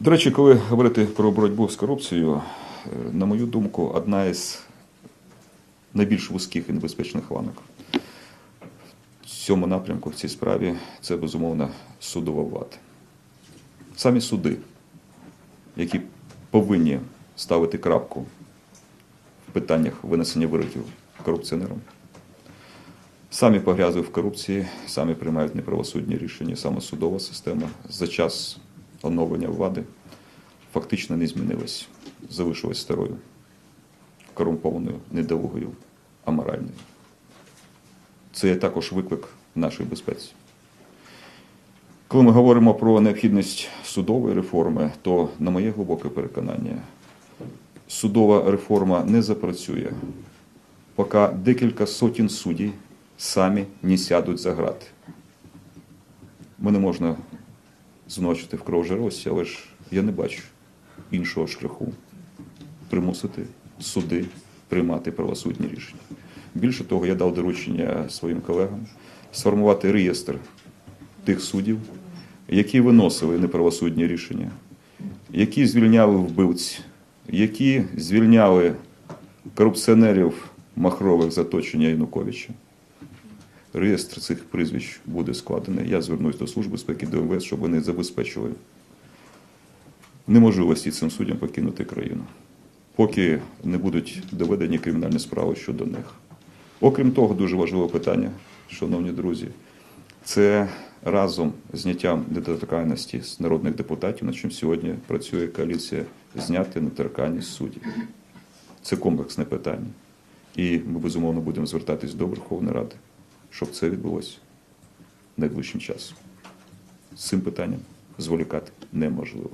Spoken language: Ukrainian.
До речі, коли говорити про боротьбу з корупцією, е, на мою думку, одна із найбільш вузьких і небезпечних ланок в цьому напрямку, в цій справі, це безумовно судова влада. Самі суди, які повинні ставити крапку в питаннях винесення вироків корупціонерам, самі погрязли в корупції, самі приймають неправосудні рішення, саме судова система за час оновлення влади фактично не змінилась, залишилась старою, корумпованою, недолугою, аморальною. Це є також виклик нашій безпеці. Коли ми говоримо про необхідність судової реформи, то, на моє глибоке переконання, судова реформа не запрацює, поки декілька сотень суддів самі не сядуть за грати. Мене можна звинувачити в кровожерості, але ж я не бачу іншого шляху примусити суди приймати правосудні рішення. Більше того, я дав доручення своїм колегам сформувати реєстр тих суддів, які виносили неправосудні рішення, які звільняли вбивць, які звільняли корупціонерів махрових з оточення Януковича. Реєстр цих прізвищ буде складений. Я звернусь до Служби безпеки ДМВС, щоб вони забезпечили неможливості цим суддям покинути країну, поки не будуть доведені кримінальні справи щодо них. Окрім того, дуже важливе питання, шановні друзі, це разом зняттям недоторканності з народних депутатів, над чим сьогодні працює коаліція, зняти недоторканність суддів. Це комплексне питання. І ми безумовно будемо звертатись до Верховної Ради, щоб це відбулося найближчим часом. З цим питанням зволікати неможливо.